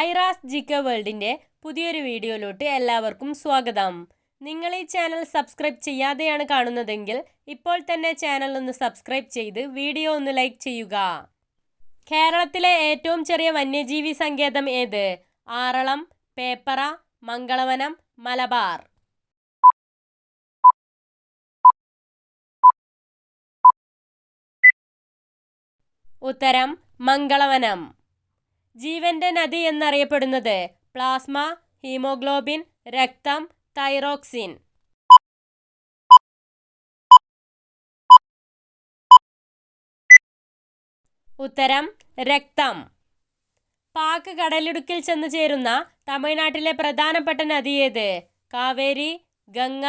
ഐറാസ് ജിക്ക വേൾഡിന്റെ പുതിയൊരു വീഡിയോയിലോട്ട് എല്ലാവർക്കും സ്വാഗതം. നിങ്ങൾ ഈ ചാനൽ സബ്സ്ക്രൈബ് ചെയ്യാതെയാണ് കാണുന്നതെങ്കിൽ ഇപ്പോൾ തന്നെ ചാനൽ ഒന്ന് സബ്സ്ക്രൈബ് ചെയ്ത് വീഡിയോ ഒന്ന് ലൈക്ക് ചെയ്യുക. കേരളത്തിലെ ഏറ്റവും ചെറിയ വന്യജീവി സങ്കേതം ഏത്? ആറളം പേപ്പറ മംഗളവനം മലബാർ. ഉത്തരം മംഗളവനം. ജീവന്റെ നദി എന്നറിയപ്പെടുന്നത് പ്ലാസ്മ ഹീമോഗ്ലോബിൻ രക്തം തൈറോക്സിൻ. ഉത്തരം രക്തം. പാക് കടലിടുക്കിൽ ചെന്ന് ചേരുന്ന തമിഴ്നാട്ടിലെ പ്രധാനപ്പെട്ട നദി ഏത്? കാവേരി ഗംഗ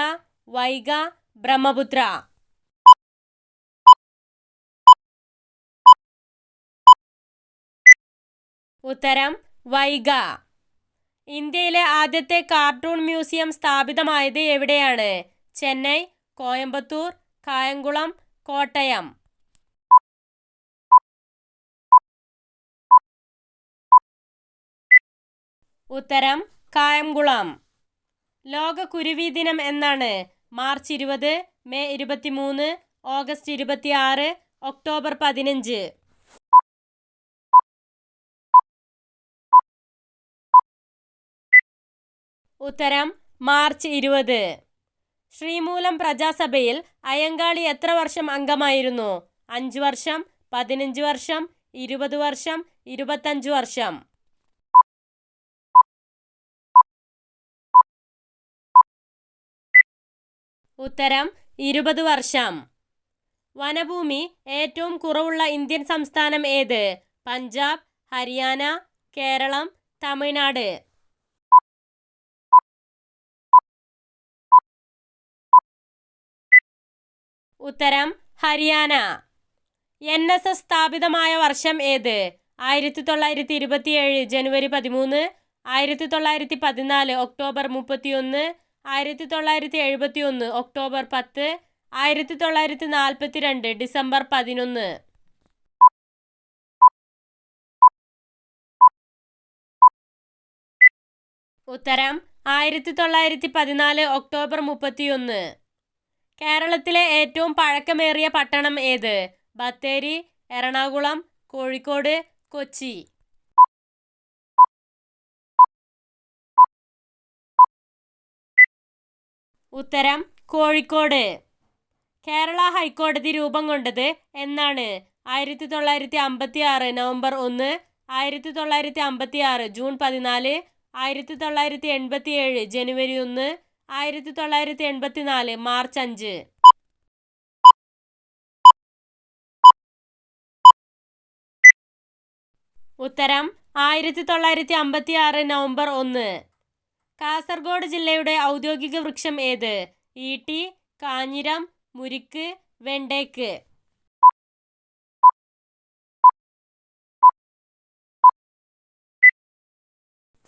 വൈഗ ബ്രഹ്മപുത്ര. ഉത്തരം വൈഗ. ഇന്ത്യയിലെ ആദ്യത്തെ കാർട്ടൂൺ മ്യൂസിയം സ്ഥാപിതമായത് എവിടെയാണ്? ചെന്നൈ കോയമ്പത്തൂർ കായംകുളം കോട്ടയം. ഉത്തരം കായംകുളം. ലോക കുരുവി ദിനം എന്നാണ്. മാർച്ച് ഇരുപത് മെയ് ഇരുപത്തിമൂന്ന് ഓഗസ്റ്റ് ഇരുപത്തിയാറ് ഒക്ടോബർ പതിനഞ്ച്. ഉത്തരം മാർച്ച് ഇരുപത്. ശ്രീമൂലം പ്രജാസഭയിൽ അയ്യങ്കാളി എത്ര വർഷം അംഗമായിരുന്നു? അഞ്ച് വർഷം പതിനഞ്ച് വർഷം ഇരുപത് വർഷം ഇരുപത്തഞ്ച് വർഷം. ഉത്തരം ഇരുപത് വർഷം. വനഭൂമി ഏറ്റവും കുറവുള്ള ഇന്ത്യൻ സംസ്ഥാനം ഏത്? പഞ്ചാബ് ഹരിയാന കേരളം തമിഴ്നാട്. ഉത്തരം ഹരിയാന. എൻ എസ് എസ് സ്ഥാപിതമായ വർഷം ഏത്? ആയിരത്തി തൊള്ളായിരത്തി ഇരുപത്തിയേഴ് ജനുവരി പതിമൂന്ന് ആയിരത്തി തൊള്ളായിരത്തി പതിനാല് ഒക്ടോബർ മുപ്പത്തിയൊന്ന് ആയിരത്തി തൊള്ളായിരത്തി എഴുപത്തി ഒന്ന് ഒക്ടോബർ പത്ത് ആയിരത്തി തൊള്ളായിരത്തി നാൽപ്പത്തി രണ്ട് ഡിസംബർ പതിനൊന്ന്. ഉത്തരം ആയിരത്തി തൊള്ളായിരത്തി പതിനാല് ഒക്ടോബർ മുപ്പത്തിയൊന്ന്. കേരളത്തിലെ ഏറ്റവും പഴക്കമേറിയ പട്ടണം ഏത്? ബത്തേരി എറണാകുളം കോഴിക്കോട് കൊച്ചി. ഉത്തരം കോഴിക്കോട്. കേരള ഹൈക്കോടതി രൂപം കൊണ്ടത് എന്നാണ്? ആയിരത്തി തൊള്ളായിരത്തി അമ്പത്തി ആറ് നവംബർ ഒന്ന് ആയിരത്തി തൊള്ളായിരത്തി അമ്പത്തി ആറ് ജൂൺ പതിനാല് ആയിരത്തി തൊള്ളായിരത്തി എൺപത്തി ഏഴ് ജനുവരി ഒന്ന് ആയിരത്തി തൊള്ളായിരത്തി എൺപത്തി നാല് മാർച്ച് അഞ്ച്. ഉത്തരം ആയിരത്തി തൊള്ളായിരത്തി അമ്പത്തി ആറ് നവംബർ ഒന്ന്. കാസർഗോഡ് ജില്ലയുടെ ഔദ്യോഗിക വൃക്ഷം ഏത്? ഈട്ടി കാഞ്ഞിരം മുരിക്ക് വെണ്ടേക്ക്.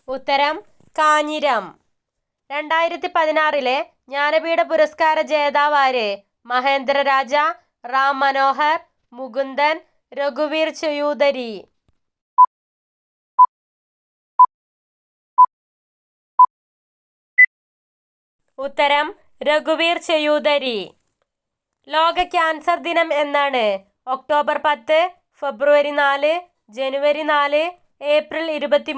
ഉത്തരം കാഞ്ഞിരം. രണ്ടായിരത്തി പതിനാറിലെ ജ്ഞാനപീഠ പുരസ്കാര ജേതാവാര് മഹേന്ദ്ര രാജ റാം മനോഹർ മുകുന്ദൻ രഘുവീർ ചയൂദരി. ഉത്തരം രഘുവീർ ചയൂദരി. ലോക ക്യാൻസർ ദിനം എന്നാണ് ഒക്ടോബർ പത്ത് ഫെബ്രുവരി നാല് ജനുവരി നാല് ഏപ്രിൽ ഇരുപത്തി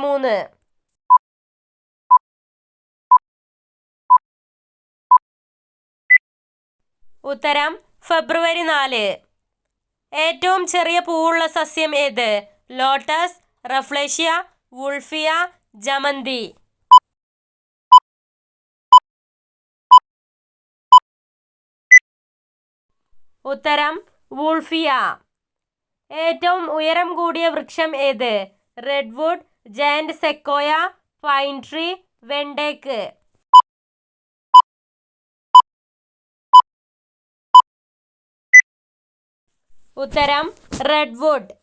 ഉത്തരം ഫെബ്രുവരി നാല്. ഏറ്റവും ചെറിയ പൂവുള്ള സസ്യം ഏത്? ലോട്ടസ് റഫ്ലേഷ്യ വുൾഫിയ ജമന്തി. ഉത്തരം വുൾഫിയ. ഏറ്റവും ഉയരം കൂടിയ വൃക്ഷം ഏത്? Redwood giant sequoia pine tree വെണ്ടേക്ക്. ഉത്തരം റെഡ്വുഡ്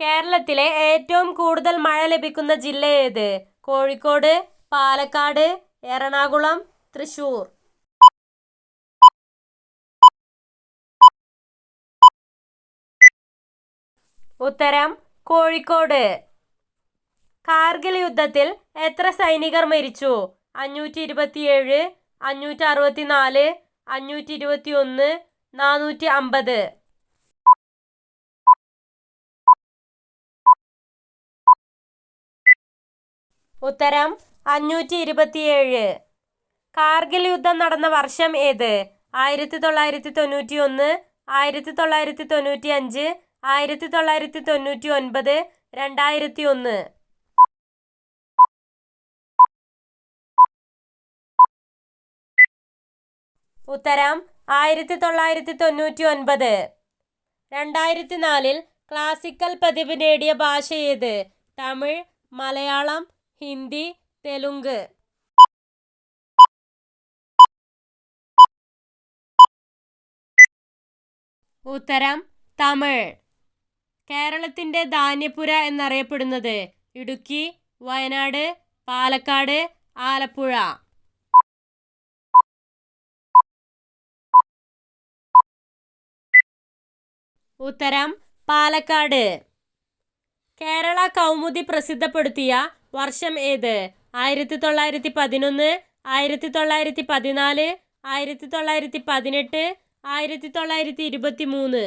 കേരളത്തിലെ ഏറ്റവും കൂടുതൽ മഴ ലഭിക്കുന്ന ജില്ല ഏത്? കോഴിക്കോട് പാലക്കാട് എറണാകുളം തൃശൂർ. ഉത്തരം കോഴിക്കോട്. കാർഗിൽ യുദ്ധത്തിൽ എത്ര സൈനികർ മരിച്ചു? അഞ്ഞൂറ്റി ഇരുപത്തിയേഴ് അഞ്ഞൂറ്റി അറുപത്തി നാല് അഞ്ഞൂറ്റി ഇരുപത്തി ഒന്ന് നാനൂറ്റി അമ്പത് ഉത്തരം അഞ്ഞൂറ്റി ഇരുപത്തിയേഴ് കാർഗിൽ യുദ്ധം നടന്ന വർഷം ഏത്? ആയിരത്തി തൊള്ളായിരത്തി തൊണ്ണൂറ്റി ഒന്ന് ആയിരത്തി തൊള്ളായിരത്തി തൊണ്ണൂറ്റി അഞ്ച് ആയിരത്തി തൊള്ളായിരത്തി തൊണ്ണൂറ്റി ഒൻപത് രണ്ടായിരത്തി ഒന്ന് ഉത്തരം ആയിരത്തി തൊള്ളായിരത്തി തൊണ്ണൂറ്റി ഒൻപത് രണ്ടായിരത്തി നാലിൽ ക്ലാസിക്കൽ പതിവ് നേടിയ ഭാഷ ഏത്? തമിഴ് മലയാളം ഹിന്ദി തെലുങ്ക്. ഉത്തരം തമിഴ്. കേരളത്തിന്റെ ധാന്യപുര എന്നറിയപ്പെടുന്നത് ഇടുക്കി വയനാട് പാലക്കാട് ആലപ്പുഴ. ഉത്തരം പാലക്കാട്. കേരള കൗമുദി പ്രസിദ്ധപ്പെടുത്തിയ വർഷം ഏത്? ആയിരത്തി തൊള്ളായിരത്തി പതിനൊന്ന് ആയിരത്തി തൊള്ളായിരത്തി പതിനാല് ആയിരത്തി തൊള്ളായിരത്തി പതിനെട്ട് ആയിരത്തി തൊള്ളായിരത്തി ഇരുപത്തി മൂന്ന്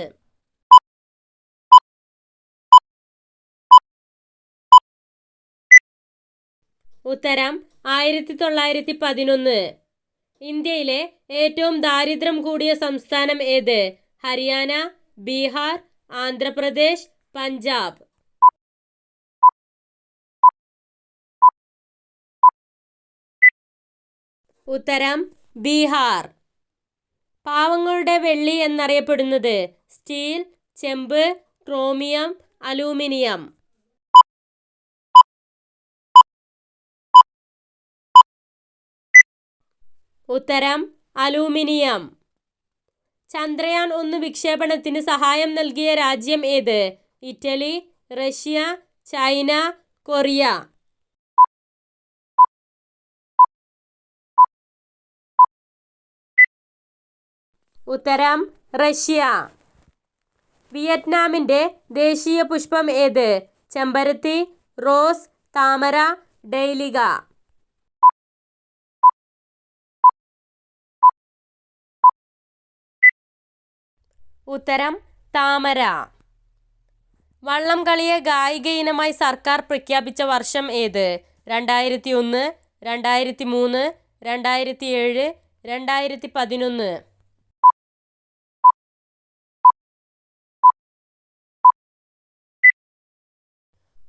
ഉത്തരം ആയിരത്തി തൊള്ളായിരത്തി പതിനൊന്ന് ഇന്ത്യയിലെ ഏറ്റവും ദാരിദ്ര്യം കൂടിയ സംസ്ഥാനം ഏത്? ഹരിയാന ബീഹാർ ആന്ധ്രാപ്രദേശ് പഞ്ചാബ്. ഉത്തരം ബീഹാർ. പാവങ്ങളുടെ വെള്ളി എന്നറിയപ്പെടുന്നത് സ്റ്റീൽ ചെമ്പ് ക്രോമിയം അലൂമിനിയം. ഉത്തരം അലൂമിനിയം. ചന്ദ്രയാൻ ഒന്ന് വിക്ഷേപണത്തിന് സഹായം നൽകിയ രാജ്യം ഏത്? Italy Russia China Korea. ഉത്തരം റഷ്യ. വിയറ്റ്നാമിന്റെ ദേശീയ പുഷ്പം ഏത്? ചെമ്പരത്തി റോസ് താമര ഡെയ്ലിക. ഉത്തരം താമര. വള്ളം കളിയെ ഗായിക ഇനമായി സർക്കാർ പ്രഖ്യാപിച്ച വർഷം ഏത്? രണ്ടായിരത്തി ഒന്ന് രണ്ടായിരത്തി മൂന്ന് രണ്ടായിരത്തി ഏഴ് രണ്ടായിരത്തി പതിനൊന്ന്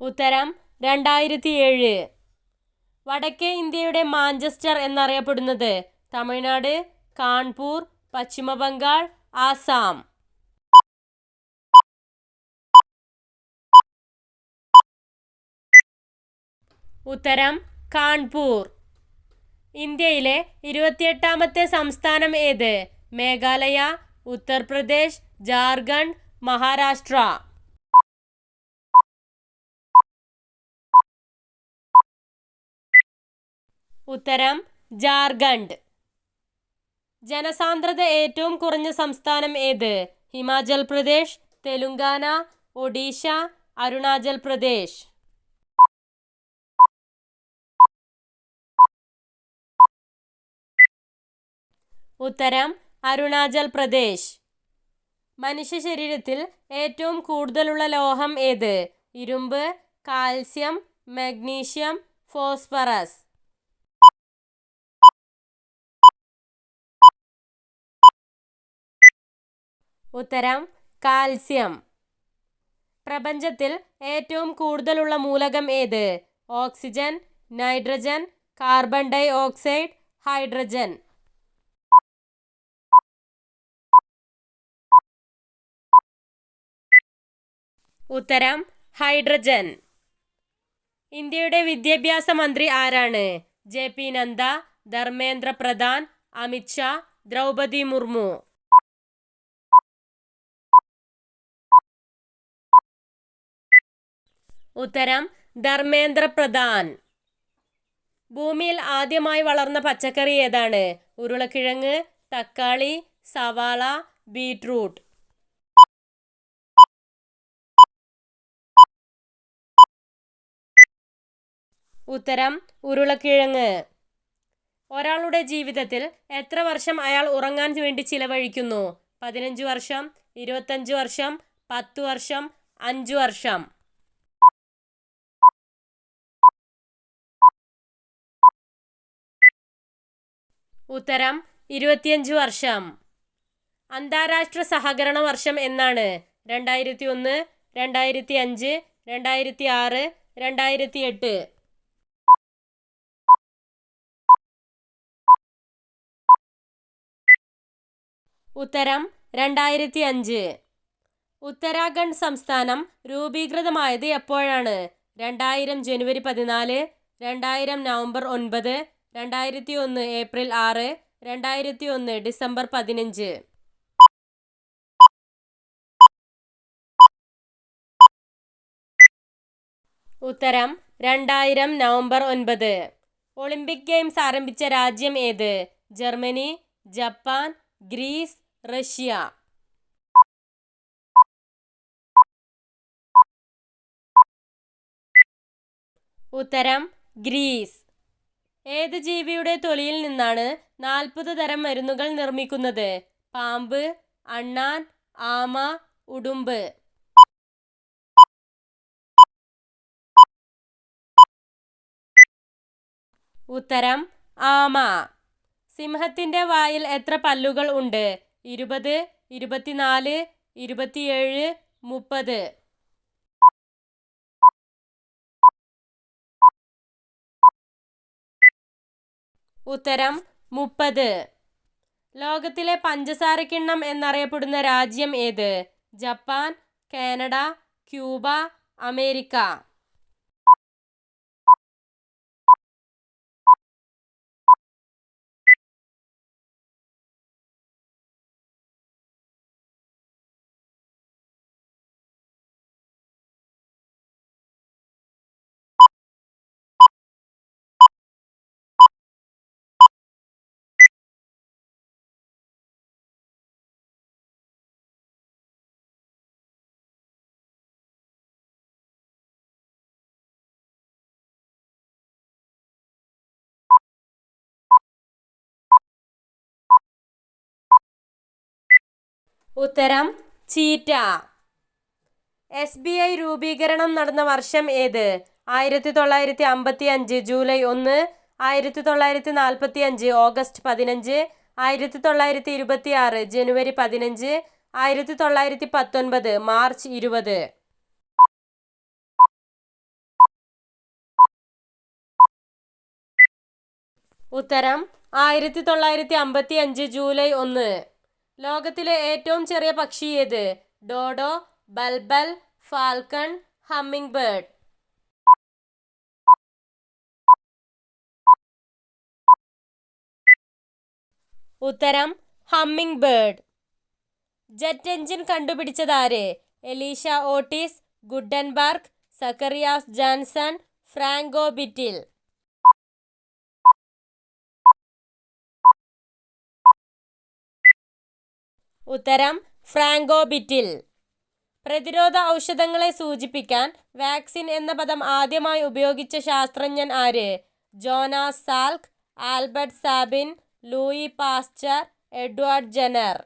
ഉത്തരം രണ്ടായിരത്തി ഏഴ് വടക്കേ ഇന്ത്യയുടെ മാഞ്ചസ്റ്റർ എന്നറിയപ്പെടുന്നത് തമിഴ്നാട് കാൺപൂർ പശ്ചിമ ബംഗാൾ ആസാം. ഉത്തരം കാൺപൂർ. ഇന്ത്യയിലെ ഇരുപത്തിയെട്ടാമത്തെ സംസ്ഥാനം ഏത്? മേഘാലയ ഉത്തർപ്രദേശ് ജാർഖണ്ഡ് മഹാരാഷ്ട്ര. ഉത്തരം ജാർഖണ്ഡ്. ജനസാന്ദ്രത ഏറ്റവും കുറഞ്ഞ സംസ്ഥാനം ഏത്? ഹിമാചൽ പ്രദേശ് തെലുങ്കാന ഒഡീഷ അരുണാചൽ പ്രദേശ്. ഉത്തരം അരുണാചൽ പ്രദേശ്. മനുഷ്യ ശരീരത്തിൽ ഏറ്റവും കൂടുതലുള്ള ലോഹം ഏത്? ഇരുമ്പ് കാൽസ്യം മഗ്നീഷ്യം ഫോസ്ഫറസ്. ഉത്തരം കാൽസ്യം. പ്രപഞ്ചത്തിൽ ഏറ്റവും കൂടുതലുള്ള മൂലകം ഏത്? Oxygen nitrogen carbon dioxide hydrogen. ഉത്തരം ഹൈഡ്രജൻ. ഇന്ത്യയുടെ വിദ്യാഭ്യാസ മന്ത്രി ആരാണ്? J P Nadda Dharmendra Pradhan Amit Shah Droupadi Murmu. ഉത്തരം ധർമ്മേന്ദ്ര പ്രധാൻ. ഭൂമിയിൽ ആദ്യമായി വളർന്ന പച്ചക്കറി ഏതാണ്? ഉരുളക്കിഴങ്ങ് തക്കാളി സവാള ബീട്രൂട്ട്. ഉത്തരം ഉരുളക്കിഴങ്ങ്. ഒരാളുടെ ജീവിതത്തിൽ എത്ര വർഷം അയാൾ ഉറങ്ങാൻ വേണ്ടി ചിലവഴിക്കുന്നു? പതിനഞ്ച് വർഷം ഇരുപത്തഞ്ച് വർഷം പത്ത് വർഷം അഞ്ച് വർഷം. ഉത്തരം ഇരുപത്തിയഞ്ച് വർഷം. അന്താരാഷ്ട്ര സഹകരണ വർഷം എന്നാണ്. രണ്ടായിരത്തി ഒന്ന് രണ്ടായിരത്തി അഞ്ച് രണ്ടായിരത്തി ആറ് രണ്ടായിരത്തി എട്ട് ഉത്തരം രണ്ടായിരത്തി അഞ്ച് ഉത്തരാഖണ്ഡ് സംസ്ഥാനം രൂപീകൃതമായത് എപ്പോഴാണ്? രണ്ടായിരം ജനുവരി പതിനാല് രണ്ടായിരം നവംബർ ഒൻപത് രണ്ടായിരത്തി ഒന്ന് ഏപ്രിൽ ആറ് രണ്ടായിരത്തി ഒന്ന് ഡിസംബർ പതിനഞ്ച്. ഉത്തരം രണ്ടായിരം നവംബർ ഒൻപത്. ഒളിമ്പിക് ഗെയിംസ് ആരംഭിച്ച രാജ്യം ഏത്? Germany Japan Greece Russia. ഉത്തരം ഗ്രീസ്. ഏത് ജീവിയുടെ തൊലിയിൽ നിന്നാണ് നാൽപ്പത് തരം മരുന്നുകൾ നിർമ്മിക്കുന്നത്? പാമ്പ് അണ്ണാൻ ആമ ഉടുമ്പ്. ഉത്തരം ആമ. സിംഹത്തിന്റെ വായിൽ എത്ര പല്ലുകൾ ഉണ്ട്? ഇരുപത് ഇരുപത്തിനാല് ഇരുപത്തിയേഴ് മുപ്പത്. ഉത്തരം മുപ്പത്. ലോകത്തിലെ പഞ്ചസാരക്കിണ്ണം എന്നറിയപ്പെടുന്ന രാജ്യം ഏത്? Japan Canada Cuba America. ഉത്തരം ചീറ്റ. എസ് ബി ഐ രൂപീകരണം നടന്ന വർഷം ഏത്? ആയിരത്തി തൊള്ളായിരത്തി അമ്പത്തി അഞ്ച് ജൂലൈ ഒന്ന് ആയിരത്തി തൊള്ളായിരത്തി നാൽപ്പത്തി അഞ്ച് ഓഗസ്റ്റ് പതിനഞ്ച് ആയിരത്തി തൊള്ളായിരത്തി ഇരുപത്തി ആറ് ജനുവരി പതിനഞ്ച് ആയിരത്തി തൊള്ളായിരത്തി പത്തൊൻപത് മാർച്ച് ഇരുപത്. ഉത്തരം ആയിരത്തി തൊള്ളായിരത്തി അമ്പത്തി അഞ്ച് ജൂലൈ ഒന്ന്. ലോകത്തിലെ ഏറ്റവും ചെറിയ പക്ഷി ഏത്? ഡോഡോ ബൽബൽ ഫാൽക്കൺ ഹമ്മിങ് ബേർഡ് ഉത്തരം humming bird jet engine കണ്ടുപിടിച്ചതാര് Elisha Otis Gutenberg Zacharias Janssen Frank Whittle. ഉത്തരം ഫ്രാങ്കോബിറ്റിൽ. പ്രതിരോധ ഔഷധങ്ങളെ സൂചിപ്പിക്കാൻ വാക്സിൻ എന്ന പദം ആദ്യമായി ഉപയോഗിച്ച ശാസ്ത്രജ്ഞൻ ആര്? Jonas Salk Albert Sabin Louis Pasteur Edward Jenner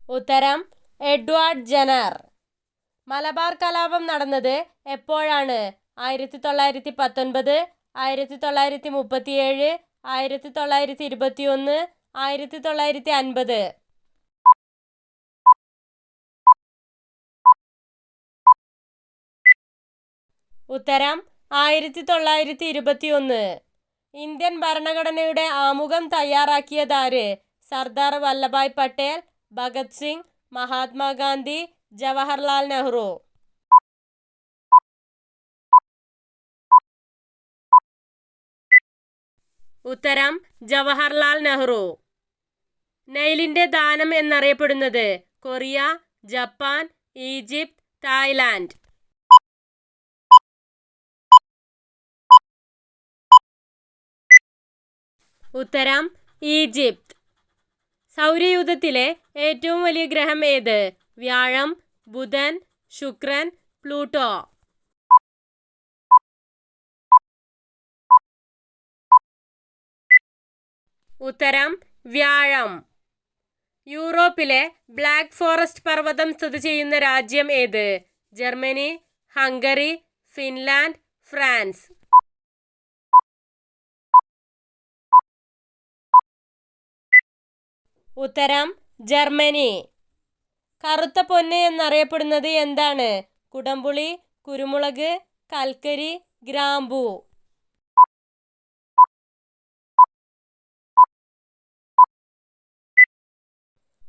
ഉത്തരം എഡ്വാർഡ് ജെനർ മലബാർ കലാപം നടന്നത് എപ്പോഴാണ്? ആയിരത്തി തൊള്ളായിരത്തി പത്തൊൻപത് ആയിരത്തി തൊള്ളായിരത്തി മുപ്പത്തിയേഴ് ആയിരത്തി തൊള്ളായിരത്തി ഇരുപത്തി ഒന്ന് ആയിരത്തി തൊള്ളായിരത്തി അൻപത് ഉത്തരം ആയിരത്തി തൊള്ളായിരത്തി ഇരുപത്തി ഒന്ന് ഇന്ത്യൻ ഭരണഘടനയുടെ ആമുഖം തയ്യാറാക്കിയതാര്? സർദാർ വല്ലഭായ് പട്ടേൽ ഭഗത് സിംഗ് മഹാത്മാഗാന്ധി ജവഹർലാൽ നെഹ്റു. ഉത്തരം ജവഹർലാൽ നെഹ്റു. നെയിലിന്റെ ദാനം എന്നറിയപ്പെടുന്നത് കൊറിയ ജപ്പാൻ ഈജിപ്ത് തായ്ലാൻഡ്. ഉത്തരം ഈജിപ്ത്. സൗരയൂഥത്തിലെ ഏറ്റവും വലിയ ഗ്രഹം ഏത്? വ്യാഴം ബുധൻ ശുക്രൻ പ്ലൂട്ടോ. ഉത്തരം വ്യാഴം. യൂറോപ്പിലെ ബ്ലാക്ക് ഫോറസ്റ്റ് പർവതം സ്ഥിതി ചെയ്യുന്ന രാജ്യം ഏത്? Germany Hungary Finland France. ഉത്തരം ജർമ്മനി. കറുത്ത പൊന്ന് എന്നറിയപ്പെടുന്നത് എന്താണ്? കുടംപുളി കുരുമുളക് കൽക്കരി ഗ്രാമ്പൂ.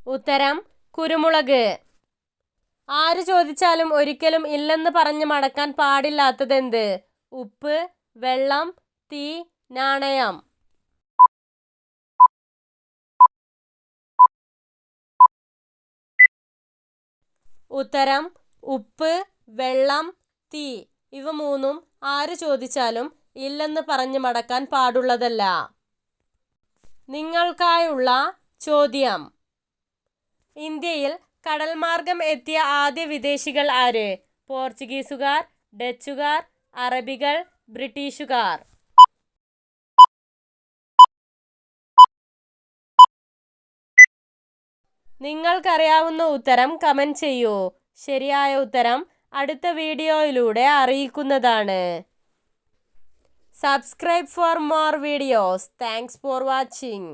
ഉത്തരം കുരുമുളക്. ആര് ചോദിച്ചാലും ഒരിക്കലും ഇല്ലെന്ന് പറഞ്ഞ് മടക്കാൻ പാടില്ലാത്തതെന്ത്? ഉപ്പ് വെള്ളം തീ നാണയം. ഉത്തരം ഉപ്പ് വെള്ളം തീ. ഇവ മൂന്നും ആര് ചോദിച്ചാലും ഇല്ലെന്ന് പറഞ്ഞ് മടക്കാൻ പാടുള്ളതല്ല. നിങ്ങൾക്കായുള്ള ചോദ്യം. ഇന്ത്യയിൽ കടൽമാർഗം എത്തിയ ആദ്യ വിദേശികൾ ആര്? പോർച്ചുഗീസുകാർ ഡച്ചുകാർ അറബികൾ ബ്രിട്ടീഷുകാർ. നിങ്ങൾക്കറിയാവുന്ന ഉത്തരം കമന്റ് ചെയ്യൂ. ശരിയായ ഉത്തരം അടുത്ത വീഡിയോയിലൂടെ അറിയിക്കുന്നതാണ്. Subscribe for more videos. Thanks for watching.